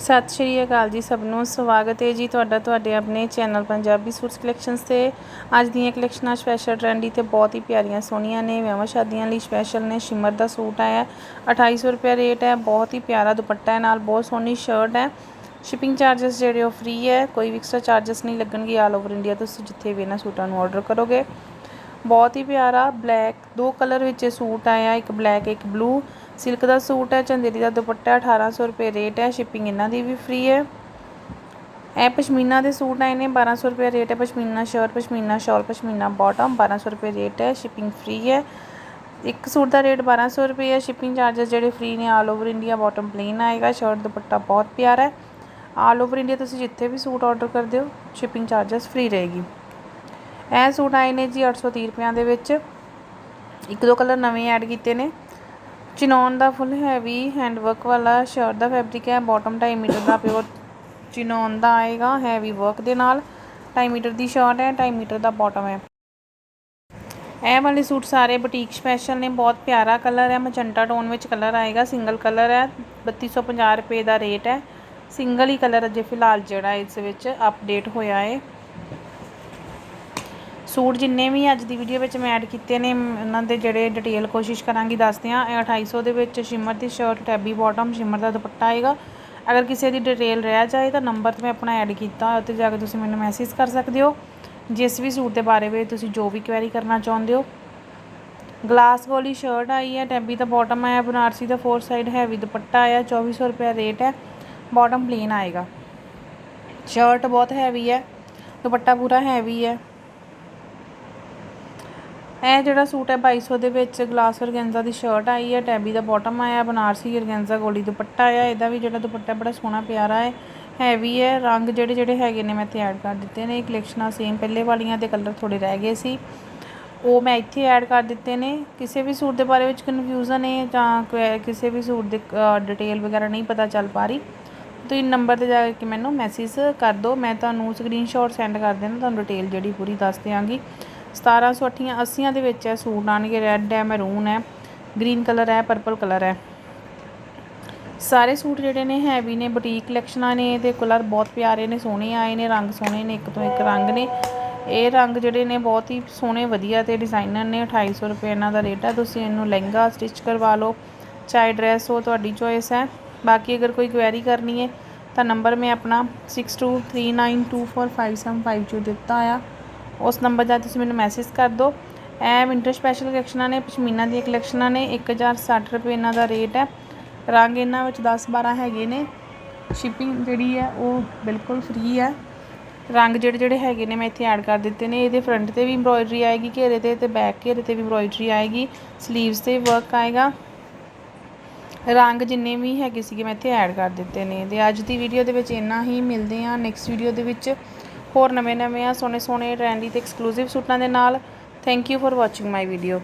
ਸਤਿ ਸ਼੍ਰੀ ਅਕਾਲ ਜੀ ਸਭ ਨੂੰ। ਸਵਾਗਤ ਹੈ ਜੀ ਤੁਹਾਡਾ ਤੁਹਾਡੇ ਆਪਣੇ ਚੈਨਲ ਪੰਜਾਬੀ ਸੂਟਸ ਕਲੈਕਸ਼ਨਸ ਤੇ। ਅੱਜ ਦੀਆਂ ਕਲੈਕਸ਼ਨਾਂ ਸਪੈਸ਼ਲ ਟ੍ਰੈਂਡੀ ਤੇ ਬਹੁਤ ਹੀ ਪਿਆਰੀਆਂ ਸੋਹਣੀਆਂ ਨੇ। ਵਿਆਹਾਂ ਸ਼ਾਦੀਆਂ ਲਈ ਸਪੈਸ਼ਲ ਨੇ। ਸ਼ਿਮਰ ਦਾ ਸੂਟ ਆਇਆ। 2800 ਰੁਪਏ ਰੇਟ ਹੈ। ਬਹੁਤ ਹੀ ਪਿਆਰਾ ਦੁਪੱਟਾ ਹੈ। ਨਾਲ ਬਹੁਤ ਸੋਹਣੀ ਸ਼ਰਟ ਹੈ। ਸ਼ਿਪਿੰਗ ਚਾਰजेस ਜਿਹੜੇ ਉਹ ਫ੍ਰੀ ਹੈ। ਕੋਈ ਵੀ ਐਕਸਟਰਾ ਚਾਰजेस ਨਹੀਂ ਲੱਗਣਗੇ। ਆਲ ਓਵਰ ਇੰਡੀਆ ਤੁਸੀਂ ਜਿੱਥੇ ਵੀ ਇਹਨਾਂ ਸੂਟਾਂ ਨੂੰ ਆਰਡਰ ਕਰੋਗੇ। ਬਹੁਤ ਹੀ ਪਿਆਰਾ ਬਲੈਕ ਦੋ ਕਲਰ ਵਿੱਚ ਸੂਟ ਆਇਆ। ਇੱਕ ਬਲੈਕ ਇੱਕ ਬਲੂ ਸਿਲਕ ਦਾ ਸੂਟ ਹੈ, ਚੰਦੇਰੀ ਦਾ ਦੁਪੱਟਾ 1800 ਰੁਪਏ ਰੇਟ ਹੈ ਸ਼ਿਪਿੰਗ ਇਹਨਾਂ ਦੀ ਵੀ ਫ੍ਰੀ ਹੈ। ਇਹ ਪਸ਼ਮੀਨਾ ਦੇ ਸੂਟ ਆਏ ਨੇ 1200 ਰੁਪਏ ਰੇਟ ਹੈ, ਪਸ਼ਮੀਨਾ ਸ਼ਰਟ ਪਸ਼ਮੀਨਾ ਸ਼ਾਲ ਪਸ਼ਮੀਨਾ ਬਾਟਮ 1200 ਰੁਪਏ ਰੇਟ ਹੈ ਸ਼ਿਪਿੰਗ ਫ੍ਰੀ ਹੈ। ਇੱਕ ਸੂਟ ਦਾ ਰੇਟ 1200 ਰੁਪਏ ਹੈ ਸ਼ਿਪਿੰਗ ਚਾਰजेस ਜਿਹੜੇ ਫ੍ਰੀ ਨੇ all over India bottom plain ਆਏਗਾ ਸ਼ਰਟ ਦੁਪੱਟਾ ਬਹੁਤ ਪਿਆਰਾ ਹੈ। ਆਲ ਓਵਰ ਇੰਡੀਆ ਤੁਸੀਂ ਜਿੱਥੇ ਵੀ ਸੂਟ ਆਰਡਰ ਕਰਦੇ ਹੋ ਸ਼ਿਪਿੰਗ ਚਾਰजेस ਫ੍ਰੀ ਰਹੇਗੀ। ਇਹ ਸੂਟ ਆਏ ਨੇ ਜੀ 830 ਰੁਪਿਆਂ ਦੇ ਵਿੱਚ। ਇੱਕ ਦੋ ਕਲਰ ਨਵੇਂ ਐਡ ਕੀਤੇ ਨੇ। ਚਿਨੌਨ ਦਾ ਫੁੱਲ ਹੈਵੀ ਹੈਂਡਵਰਕ ਵਾਲਾ ਸ਼ਰਟ ਦਾ ਫੈਬਰਿਕ ਹੈ ਬਾਟਮ 2.5 ਮੀਟਰ ਦਾ ਪਿਓਰ ਚਿਨੌਨ ਦਾ ਆਏਗਾ ਹੈਵੀ ਵਰਕ ਦੇ ਨਾਲ। 2.5 ਮੀਟਰ ਦੀ ਸ਼ਰਟ ਹੈ 2.5 ਮੀਟਰ ਦਾ ਬਾਟਮ ਹੈ। ਇਹ ਵਾਲੇ ਸੂਟ ਸਾਰੇ ਬੁਟੀਕ ਸਪੈਸ਼ਲ ਨੇ, ਬਹੁਤ ਪਿਆਰਾ ਕਲਰ ਹੈ ਮਜੰਟਾ ਟੋਨ ਵਿੱਚ ਕਲਰ ਆਏਗਾ ਸਿੰਗਲ ਕਲਰ ਹੈ 3250 ਰੁਪਏ ਦਾ ਰੇਟ ਹੈ। ਸਿੰਗਲ ਹੀ ਕਲਰ ਅਜੇ ਫਿਲਹਾਲ ਜਿਹੜਾ ਇਸ ਵਿੱਚ ਅਪਡੇਟ ਹੋਇਆ ਹੈ। ਸੂਟ ਜਿੰਨੇ ਵੀ ਅੱਜ ਦੀ ਵੀਡੀਓ ਵਿੱਚ ਮੈਂ ਐਡ ਕੀਤੇ ਨੇ, ਉਹਨਾਂ ਦੇ ਜਿਹੜੇ ਡਿਟੇਲ ਕੋਸ਼ਿਸ਼ ਕਰਾਂਗੀ ਦੱਸਦੇ ਆ ਇਹ 2800 ਦੇ ਵਿੱਚ ਸ਼ਿਮਰ ਦੀ ਸ਼ਰਟ ਟੈਬੀ ਬਾਟਮ ਸ਼ਿਮਰ ਦਾ ਦੁਪੱਟਾ ਆਏਗਾ। ਅਗਰ ਕਿਸੇ ਦੀ ਡਿਟੇਲ ਰਹਿ ਜਾਏ ਤਾਂ ਨੰਬਰ ਤੇ ਮੈਂ ਆਪਣਾ ਐਡ ਕੀਤਾ ਉੱਤੇ ਜਾ ਕੇ ਤੁਸੀਂ ਮੈਨੂੰ ਮੈਸੇਜ ਕਰ ਸਕਦੇ ਹੋ। ਜਿਸ ਵੀ ਸੂਟ ਦੇ ਬਾਰੇ ਵਿੱਚ ਤੁਸੀਂ ਜੋ ਵੀ ਕੁਐਰੀ ਕਰਨਾ ਚਾਹੁੰਦੇ ਹੋ। ਗਲਾਸ ਵਾਲੀ ਸ਼ਰਟ ਆਈ ਹੈ ਟੈਬੀ ਦਾ ਬਾਟਮ ਆਇਆ, ਬਨਾਰਸੀ ਦਾ ਫੋਰ ਸਾਈਡ ਹੈਵੀ ਦੁਪੱਟਾ ਆਇਆ 2400 ਰੁਪਏ ਰੇਟ ਹੈ ਬਾਟਮ ਪਲੇਨ ਆਏਗਾ। ਸ਼ਰਟ ਬਹੁਤ ਹੈਵੀ ਹੈ, ਦੁਪੱਟਾ ਪੂਰਾ ਹੈਵੀ ਹੈ। ਇਹ ਜਿਹੜਾ ਸੂਟ ਹੈ 2200 ਦੇ ਵਿੱਚ ਗਲਾਸ ਔਰਗੈਂਜ਼ਾ ਦੀ ਸ਼ਰਟ ਆਈ ਹੈ ਟੈਬੀ ਦਾ ਬਾਟਮ ਆਇਆ, ਬਨਾਰਸੀ ਔਰਗੈਂਜ਼ਾ ਗੋਲੀ ਦੁਪੱਟਾ ਆਇਆ, ਇਹਦਾ ਵੀ ਜਿਹੜਾ ਦੁਪੱਟਾ ਬੜਾ ਸੋਹਣਾ ਪਿਆਰਾ ਹੈ ਹੈਵੀ ਹੈ, ਰੰਗ ਜਿਹੜੇ ਜਿਹੜੇ ਹੈਗੇ ਨੇ ਮੈਂ ਇੱਥੇ ਐਡ ਕਰ ਦਿੱਤੇ ਨੇ ਕਲੈਕਸ਼ਨਾਂ ਸੇਮ ਪਹਿਲੇ ਵਾਲੀਆਂ ਦੇ ਕਲਰ ਥੋੜੇ ਰਹਿ ਗਏ ਸੀ। ਉਹ ਮੈਂ ਇੱਥੇ ਐਡ ਕਰ ਦਿੱਤੇ ਨੇ, ਕਿਸੇ ਵੀ ਸੂਟ ਦੇ ਬਾਰੇ ਵਿੱਚ ਕਨਫਿਊਜ਼ਨ ਹੈ ਜਾਂ ਕਿਸੇ ਵੀ ਸੂਟ ਦੇ ਡਿਟੇਲ ਵਗੈਰਾ ਨਹੀਂ ਪਤਾ ਚੱਲ ਪਾ ਰਹੀ, ਤੁਸੀਂ ਨੰਬਰ ਤੇ ਜਾ ਕੇ ਮੈਨੂੰ ਮੈਸੇਜ ਕਰ ਦਿਓ, ਮੈਂ ਤੁਹਾਨੂੰ ਸਕਰੀਨਸ਼ਾਟ ਸੈਂਡ ਕਰ ਦੇਣਾ ਤੁਹਾਨੂੰ ਡਿਟੇਲ ਜਿਹੜੀ ਪੂਰੀ ਦੱਸ ਦਿਆਂਗੀ। 1780 80 ਦੇ ਵਿੱਚ ਹੈ, ਸੂਟ ਆਣਗੇ ਰੈੱਡ ਹੈ ਮੈਰੂਨ ਹੈ ਗ੍ਰੀਨ ਕਲਰ ਹੈ ਪਰਪਲ ਕਲਰ ਹੈ। ਸਾਰੇ ਸੂਟ ਜਿਹੜੇ ਨੇ ਹੈਵੀ ਨੇ ਬੁਟੀਕ ਕਲੈਕਸ਼ਨਾਂ ਨੇ ਤੇ ਕਲਰ ਬਹੁਤ ਪਿਆਰੇ ਨੇ, ਸੋਹਣੇ ਆਏ ਨੇ, ਰੰਗ ਸੋਹਣੇ ਨੇ, ਇੱਕ ਤੋਂ ਇੱਕ ਰੰਗ ਨੇ। ਇਹ ਰੰਗ ਜਿਹੜੇ ਨੇ ਬਹੁਤ ਹੀ ਸੋਹਣੇ, ਵਧੀਆ ਤੇ ਡਿਜ਼ਾਈਨਰ ਨੇ 2800 ਰੁਪਏ ਇਹਨਾਂ ਦਾ ਰੇਟ ਹੈ, ਤੁਸੀਂ ਇਹਨੂੰ ਲਹਿੰਗਾ ਸਟਿਚ ਕਰਵਾ ਲਓ, ਚਾਹੇ ਡਰੈਸ ਹੋ, ਤੁਹਾਡੀ ਚੋਇਸ ਹੈ। ਬਾਕੀ ਅਗਰ ਕੋਈ ਕੁਐਰੀ ਕਰਨੀ ਹੈ, ਤਾਂ ਨੰਬਰ ਮੈਂ ਆਪਣਾ 6239245752 ਦਿੱਤਾ ਆ। ਉਸ ਨੰਬਰ ਦਾ ਤੁਸੀਂ ਮੈਨੂੰ ਮੈਸੇਜ ਕਰ ਦਿਓ। ਇਹ ਵਿੰਟਰ ਸਪੈਸ਼ਲ ਕਲੈਕਸ਼ਨਾਂ ਨੇ, ਪਸ਼ਮੀਨਾ ਦੀਆਂ ਕਲੈਕਸ਼ਨਾਂ ਨੇ 1060 ਰੁਪਏ ਇਹਨਾਂ ਦਾ ਰੇਟ ਹੈ। ਰੰਗ ਇਹਨਾਂ ਵਿੱਚ 10 12 ਹੈਗੇ ਨੇ। ਸ਼ਿਪਿੰਗ ਜਿਹੜੀ ਹੈ, ਉਹ ਬਿਲਕੁਲ ਫ੍ਰੀ ਹੈ। ਰੰਗ ਜਿਹੜੇ ਜਿਹੜੇ ਹੈਗੇ ਨੇ, ਮੈਂ ਇੱਥੇ ਐਡ ਕਰ ਦਿੱਤੇ ਨੇ। ਇਹਦੇ ਫਰੰਟ ਤੇ ਵੀ ਐਮਬ੍ਰੋਇਡਰੀ ਆਏਗੀ, ਘੇਰੇ ਤੇ ਤੇ ਬੈਕ ਘੇਰੇ ਤੇ ਵੀ ਐਮਬ੍ਰੋਇਡਰੀ ਆਏਗੀ। ਸਲੀਵਸ ਤੇ ਵਰਕ ਆਏਗਾ। ਰੰਗ ਜਿੰਨੇ ਵੀ ਹੈਗੇ ਸੀਗੇ, ਮੈਂ ਇੱਥੇ ਐਡ ਕਰ ਦਿੱਤੇ ਨੇ। ਤੇ ਅੱਜ ਦੀ ਵੀਡੀਓ ਦੇ ਵਿੱਚ ਇੰਨਾ ਹੀ। ਮਿਲਦੇ ਆ ਨੈਕਸਟ ਵੀਡੀਓ ਦੇ ਵਿੱਚ। ਹੋਰ ਨਵੇਂ ਨਵੇਂ ਆ ਸੋਹਣੇ ਸੋਹਣੇ ਟ੍ਰੈਂਡੀ ਤੇ ਐਕਸਕਲੂਸਿਵ ਸੂਟਾਂ ਦੇ ਨਾਲ। Thank you for watching my video